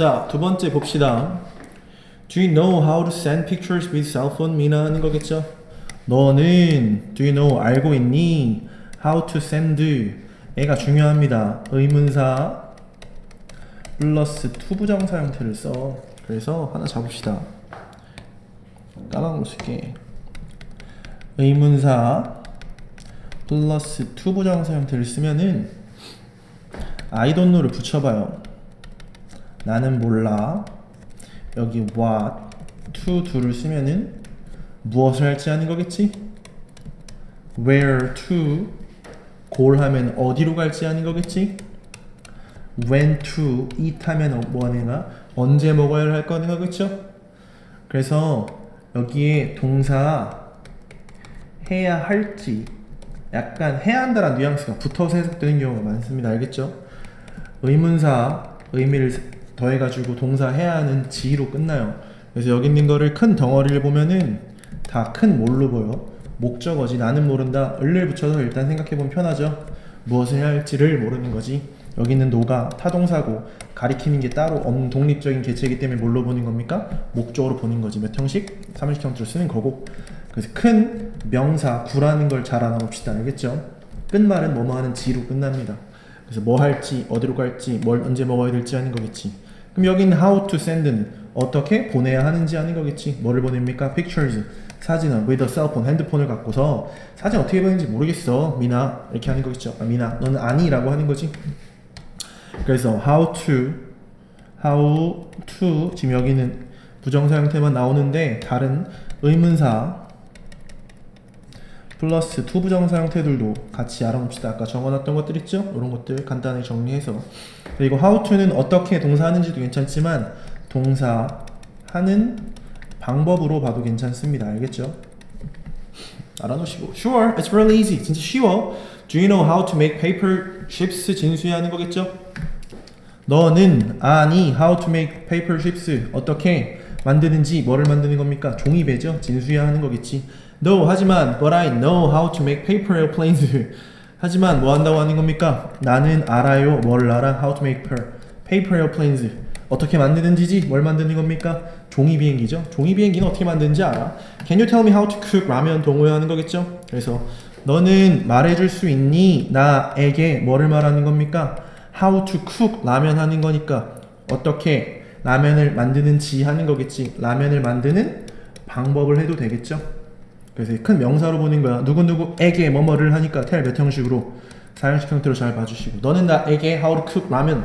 자, 두 번째 봅시다. Do you know how to send pictures with cell phone? 미나 하는 거겠죠? 너는 do you know 알고 있니? how to send 애가 중요합니다. 의문사 플러스 투부정사 형태를 써. 그래서 하나 잡읍시다. 까만 거 쓸게. 의문사 플러스 투부정사 형태를 쓰면은 I don't know를 붙여봐요. 나는 몰라. 여기 what, to, do를 쓰면은 무엇을 할지 하는 거겠지? where to, goal 하면 어디로 갈지 하는 거겠지? when to, eat 하면 뭐 하는가? 언제 먹어야 할 거는 거겠죠? 그래서 여기에 동사 해야 할지 약간 해야 한다라는 뉘앙스가 붙어서 해석되는 경우가 많습니다. 알겠죠? 의문사 의미를 더해가지고 동사 해야 하는 지로 끝나요. 그래서 여기 있는 거를 큰 덩어리를 보면은 다 큰 뭘로 보여? 목적어지 나는 모른다 을을 붙여서 일단 생각해보면 편하죠. 무엇을 할지를 모르는 거지. 여기 있는 노가 타동사고 가리키는 게 따로 없는 독립적인 개체이기 때문에 뭘로 보는 겁니까? 목적으로 보는 거지. 몇 형식? 삼형식 형태로 쓰는 거고. 그래서 큰 명사 구라는 걸 잘 알아봅시다. 알겠죠? 끝말은 뭐뭐 하는 지로 끝납니다. 그래서 뭐 할지, 어디로 갈지, 뭘 언제 먹어야 될지 하는 거겠지. 그럼 여기는 how to send는 어떻게 보내야 하는지 하는 거겠지. 뭐를 보냅니까? pictures. 사진을 with a cell phone, 핸드폰을 갖고서 사진 어떻게 보내는지 모르겠어. 미나. 이렇게 하는 거겠죠. 아, 미나. 너는 아니라고 하는 거지. 그래서 how to, how to 지금 여기는 부정사 형태만 나오는데 다른 의문사 플러스 투부정사 형태들도 같이 알아봅시다. 아까 적어놨던 것들 있죠? 이런 것들 간단히 정리해서 그리고 how to는 어떻게 동사하는지도 괜찮지만 동사 하는 방법으로 봐도 괜찮습니다. 알겠죠? 알아놓으시고 Sure, it's really easy. 진짜 쉬워. Do you know how to make paper chips? 진수야 하는 거겠죠? 너는 아니 how to make paper chips 어떻게 만드는지 뭐를 만드는 겁니까? 종이 배죠? 진수야 하는 거겠지. No 하지만 but I know how to make paper airplanes. 하지만 뭐 한다고 하는 겁니까? 나는 알아요. 뭘 알아? How to make paper, airplanes. 어떻게 만드는지지? 뭘 만드는 겁니까? 종이 비행기죠. 종이 비행기는 어떻게 만드는지 알아? Can you tell me how to cook? 라면 동호회 하는 거겠죠? 그래서 너는 말해줄 수 있니? 나에게 뭐를 말하는 겁니까? How to cook 라면 하는 거니까 어떻게 라면을 만드는지 하는 거겠지. 라면을 만드는 방법을 해도 되겠죠. 그래서 큰 명사로 보는 거야. 누구누구에게 뭐뭐를 하니까 텔 몇 형식으로 사형식 형태로 잘 봐주시고 너는 나에게 how to cook 라면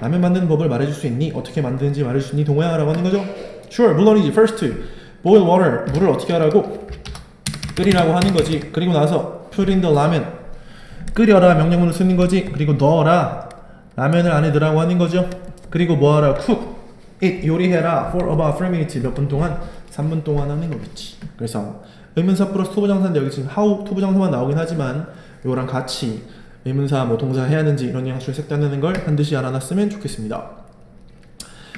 라면 만드는 법을 말해줄 수 있니? 어떻게 만드는지 말해줄 수 있니? 동호양이라고 하는 거죠? Sure, 물론이지. First, boil water. 물을 어떻게 하라고? 끓이라고 하는 거지. 그리고 나서 put in the ramen. 끓여라 명령문을 쓰는 거지. 그리고 넣어라. 라면을 안에 넣으라고 하는 거죠. 그리고 뭐하라? cook. it. 요리해라. for about 3 minutes. 몇 분 동안? 3분 동안 하는 거겠지. 그래서 의문사 플러스 투부정사인데 여기 지금 how 투부정사만 나오긴 하지만 요랑 같이 의문사 뭐 동사 해야 하는지 이런 뉘앙스를 색다내는 걸 반드시 알아놨으면 좋겠습니다.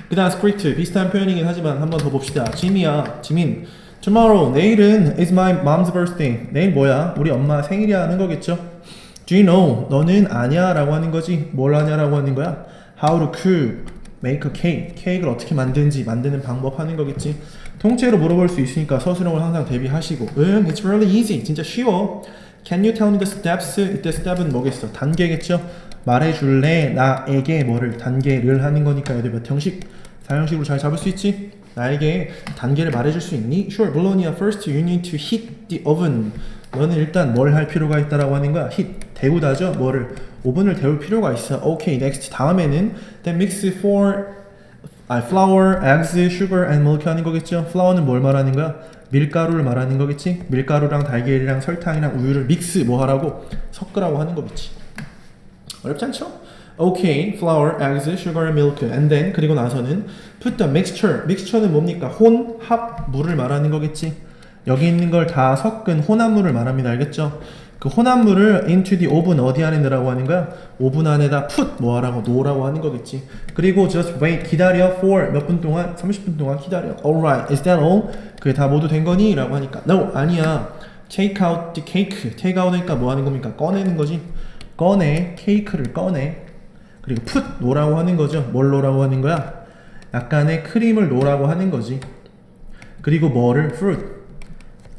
그 다음 스크립트 비슷한 표현이긴 하지만 한번 더 봅시다. 지미야, 지민. Tomorrow, 내일은 is my mom's birthday. 내일 뭐야? 우리 엄마 생일이야 하는 거겠죠? Do you know? 너는 아냐? 라고 하는 거지. 뭘 아냐 라고 하는 거야? How to cook, make a cake. 케이크를 어떻게 만드는지 만드는 방법 하는 거겠지. 통째로 물어볼 수 있으니까 서술형을 항상 대비하시고 응, it's really easy. 진짜 쉬워. Can you tell me the steps? 이때 step은 뭐겠어? 단계겠죠? 말해줄래? 나에게 뭐를 단계를 하는 거니까 여기 몇 형식? 4형식으로 잘 잡을 수 있지? 나에게 단계를 말해줄 수 있니? Sure, 물론이야. First, you need to heat the oven. 너는 일단 뭘 할 필요가 있다라고 하는 거야? heat, 데우다죠? 뭐를? 오븐을 데울 필요가 있어. Okay, next. 다음에는 then mix for 아, flour, eggs, sugar and milk 하는 거겠죠? flour는 뭘 말하는 거야? 밀가루를 말하는 거겠지? 밀가루랑 달걀이랑 설탕이랑 우유를 믹스 뭐 하라고? 섞으라고 하는 거겠지. 어렵지 않죠? Okay, flour, eggs, sugar, milk, and then 그리고 나서는 put the mixture. mixture는 뭡니까? 혼, 합, 물을 말하는 거겠지. 여기 있는 걸 다 섞은 혼합물을 말합니다. 알겠죠? 그 혼합물을 into the oven 어디 안에 넣으라고 하는 거야? 오븐 안에다 put 뭐 하라고 놓으라고 하는 거겠지. 그리고 just wait 기다려 for 몇 분 동안 30분 동안 기다려. Alright, is that all? 그게 다 모두 된 거니? 라고 하니까 no 아니야. Take out the cake. Take out니까 뭐 하는 겁니까? 꺼내는 거지. 꺼내 케이크를 꺼내. 그리고 put 놓으라고 하는 거죠. 뭘 놓으라고 하는 거야? 약간의 크림을 놓으라고 하는 거지. 그리고 뭐를 fruit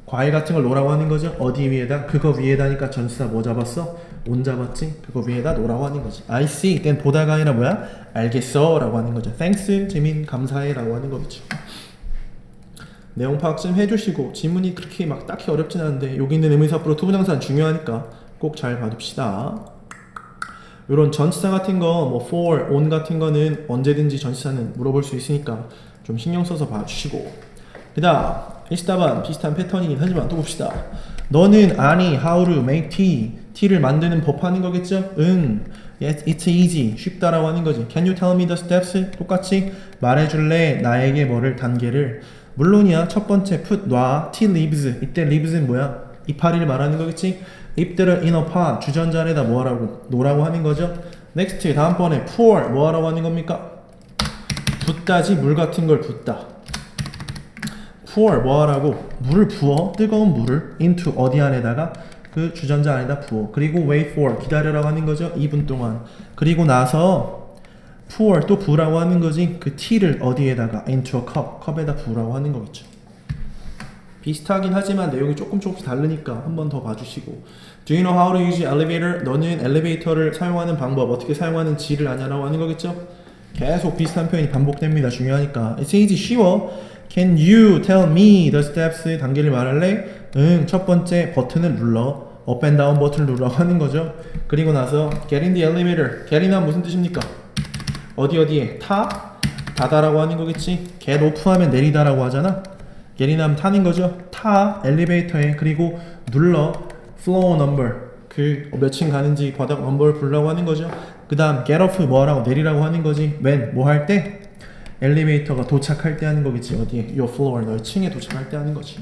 과일 같은 걸 놓으라고 하는 거죠. 어디 위에다? 그거 위에다니까 전치사 뭐 잡았어? 온 잡았지? 그거 위에다 놓으라고 하는 거지. I see. 땐 보다가 아니라 뭐야? 알겠어. 라고 하는 거죠. Thanks. 재민 감사해. 라고 하는 거겠죠. 내용 파악 좀 해주시고 지문이 그렇게 막 딱히 어렵진 않은데 여기 있는 의문사 앞으로 투부정사는 중요하니까 꼭 잘 봐둡시다. 이런 전치사 같은 거, 뭐 for, on 같은 거는 언제든지 전치사는 물어볼 수 있으니까 좀 신경 써서 봐주시고. 그다음 일시다반 비슷한 패턴이긴 하지만 또 봅시다. 너는 아니 how to make tea, tea를 만드는 법 하는 거겠죠? 응. Yes, it's easy. 쉽다라고 하는 거지. Can you tell me the steps? 똑같이 말해줄래? 나에게 뭐를 단계를. 물론이야. 첫 번째 put 놔 tea leaves. 이때 leaves는 뭐야? 이파리를 말하는 거겠지? 잎들을 in a pot 주전자에다 뭐하라고 놓으라고 하는 거죠. next 다음번에 pour 뭐하라고 하는 겁니까? 붓다지 물 같은 걸 붓다. Pour 뭐하라고? 물을 부어? 뜨거운 물을 into 어디 안에다가? 그 주전자 안에다 부어. 그리고 wait for 기다려라고 하는 거죠? 2분 동안. 그리고 나서 pour 또 부으라고 하는 거지? 그 tea를 어디에다가? into a cup 컵에다 부으라고 하는 거겠죠. 비슷하긴 하지만 내용이 조금 조금씩 다르니까 한 번 더 봐주시고. Do you know how to use elevator? 너는 엘리베이터를 사용하는 방법 어떻게 사용하는지를 아냐라고 하는 거겠죠? 계속 비슷한 표현이 반복됩니다. 중요하니까. It's easy. 쉬워 Can you tell me the steps 단계를 말할래? 응, 첫 번째 버튼을 눌러. up and down 버튼을 누르라고 하는 거죠. 그리고 나서 get in the elevator. get in은 무슨 뜻입니까? 어디 어디에 타? 타다라고 하는 거겠지. get off 하면 내리다라고 하잖아. get in 하면 타는 거죠. 타 엘리베이터에 그리고 눌러 floor number 그 몇층 가는지 바닥 넘버를 부르라고 하는 거죠. 그 다음 get off 뭐라고 내리라고 하는 거지. when 뭐 할 때? 엘리베이터가 도착할 때 하는 거겠지. 어디에? Your floor 너의 층에 도착할 때 하는 거지.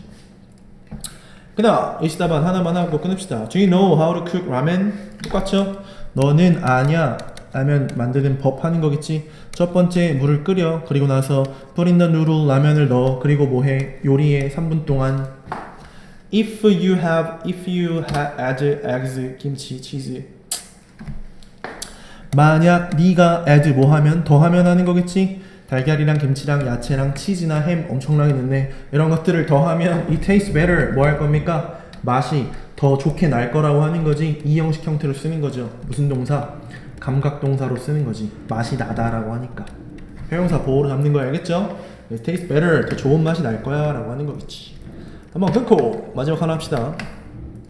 그다음 이시다반 하나만 하고 끊읍시다. Do you know how to cook ramen? 똑같죠? 너는 아냐 라면 만드는 법 하는 거겠지. 첫 번째 물을 끓여. 그리고 나서 in the 라면을 넣어. 그리고 뭐해? 요리해. 3분 동안. If you have if you add eggs 김치 치즈. 만약 네가 add 뭐 하면? 더 하면 하는 거겠지 달걀이랑 김치랑 야채랑 치즈나 햄 엄청나게 넣네 이런 것들을 더하면 it tastes better 뭐 할 겁니까? 맛이 더 좋게 날 거라고 하는 거지 이 형식 형태로 쓰는 거죠 무슨 동사? 감각 동사로 쓰는 거지 맛이 나다라고 하니까 형용사 보호로 잡는 거 알겠죠? it tastes better 더 좋은 맛이 날 거야 라고 하는 거겠지 한번 끊고 마지막 하나 합시다